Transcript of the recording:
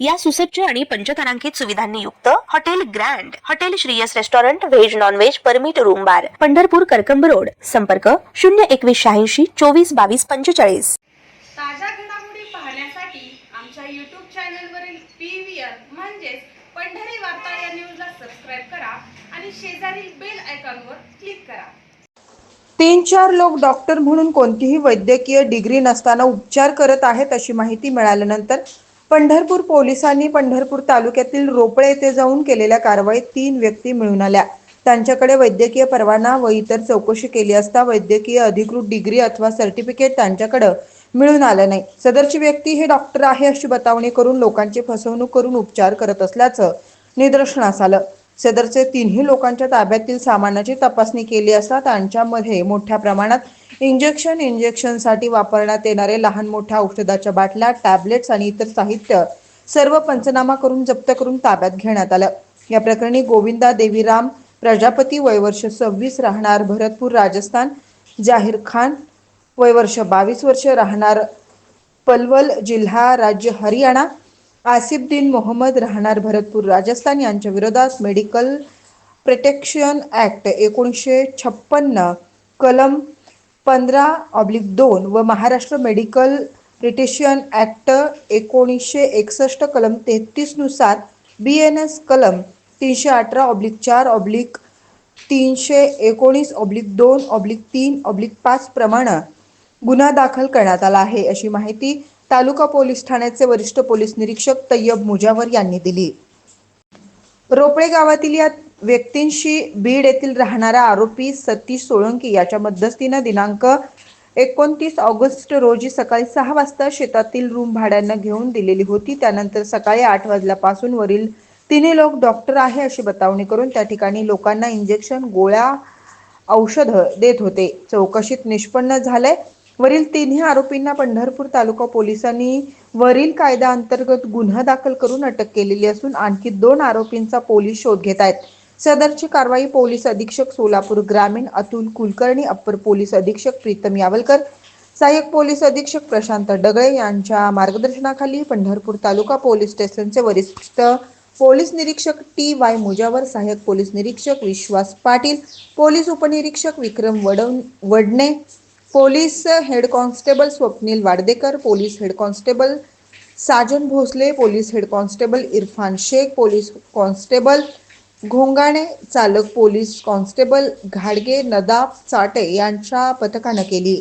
या सुसज्ज आणि पंचतारांकित सुविधांनी युक्त hotel grand hotel Shriyas restaurant veg non veg permit room bar Pandharpur Karkamb road. संपर्क शून्य एकवीस शहाऐंशी चोवीस बावीस पंचेचाळीस. ताज्या घडामोडी पाहण्यासाठी आमच्या यूट्यूब चॅनलवरील पी व्ही आर म्हणजेच पंढरी वार्ता या न्यूजला सबस्क्राईब करा आणि शेजारील बेल आयकॉनवर क्लिक करा. तीन चार लोक डॉक्टर म्हणून कोणतीही वैद्यकीय डिग्री नसताना उपचार करत आहेत अशी माहिती मिळाल्यानंतर पंढरपूर पोलिसांनी पंढरपूर तालुक्यातील रोपळे येथे जाऊन केलेल्या कारवाईत तीन व्यक्ती मिळून आल्या. त्यांच्याकडे वैद्यकीय परवाना व इतर चौकशी केली असता वैद्यकीय अधिकृत डिग्री अथवा सर्टिफिकेट त्यांच्याकडे मिळून आलं नाही. सदरची व्यक्ती हे डॉक्टर आहे अशी बतावणी करून लोकांची फसवणूक करून उपचार करत असल्याचं निदर्शनास आलं. सदरचे तिन्ही लोकांच्या ताब्यातील सामानाची तपासणी केली असता त्यांच्यामध्ये मोठ्या प्रमाणात इंजेक्शन इंजेक्शनसाठी वापरण्यात येणारे लहान मोठ्या औषधाच्या बाटल्या टॅबलेट्स आणि इतर साहित्य सर्व पंचनामा करून जप्त करून ताब्यात घेण्यात आलं. या प्रकरणी गोविंदा देवीराम प्रजापती वयवर्ष सव्वीस राहणार भरतपूर राजस्थान जाहीर खान वयवर्ष बावीस वर्ष राहणार पलवल जिल्हा राज्य हरियाणा आसिफद्दीन मोहम्मद राहणार भरतपूर राजस्थान यांच्या विरोधात मेडिकल प्रोटेक्शन ॲक्ट एकोणीसशे छप्पन्न कलम पंधरा ऑब्लिक दोन व महाराष्ट्र मेडिकल ब्रिटिशियन ॲक्ट एकोणीसशे एकसष्ट कलम तेहतीसनुसार बी एन एस कलम तीनशे अठरा ऑब्लिक चार ऑब्लिक तीनशे एकोणीस ऑब्लिक दोन ऑब्लिक तीन ऑब्लिक पाच प्रमाणे गुन्हा दाखल करण्यात आला आहे अशी माहिती तालुका पोलीस ठाण्याचे वरिष्ठ पोलीस निरीक्षक तय्यब मुजावर यांनी दिली. रोपळे गावातील या व्यक्तींशी बीड येथील राहणारा आरोपी सतीश सोळंकी याच्या मध्यस्थीनं दिनांक एकोणतीस ऑगस्ट रोजी सकाळी सहा वाजता शेतातील रूम भाड्यानं घेऊन दिलेली होती. त्यानंतर सकाळी आठ वाजल्यापासून वरील तिन्ही लोक डॉक्टर आहे अशी बतावणी करून त्या ठिकाणी लोकांना इंजेक्शन गोळ्या औषधं देत होते. चौकशीत निष्पन्न झालंय. वरील तिन्ही आरोपींना पंढरपूर तालुका पोलिसांनी वरील कायदा अंतर्गत गुन्हा दाखल करून अटक केलेली असून आणखी दोन आरोपींचा पोलीस शोध घेत आहेत. सदरची कारवाई पोलीस अधीक्षक सोलापूर ग्रामीण अतुल कुलकर्णी अप्पर पोलीस अधीक्षक प्रीतम यावलकर सहाय्यक पोलीस अधीक्षक प्रशांत डगळे यांच्या मार्गदर्शनाखाली पंढरपूर तालुका पोलीस स्टेशनचे वरिष्ठ पोलीस निरीक्षक टी वाय मुजावर सहाय्यक पोलीस निरीक्षक विश्वास पाटील पोलीस उपनिरीक्षक Vikram Vadav Vadne police head constable Swapnil Wadadekar police head constable Sajan Bhosale police head constable Irfan Shaikh police constable Ghongane चालक पोलीस कॉन्स्टेबल घाडगे नदाब चाटे यांच्या पथकानं केली.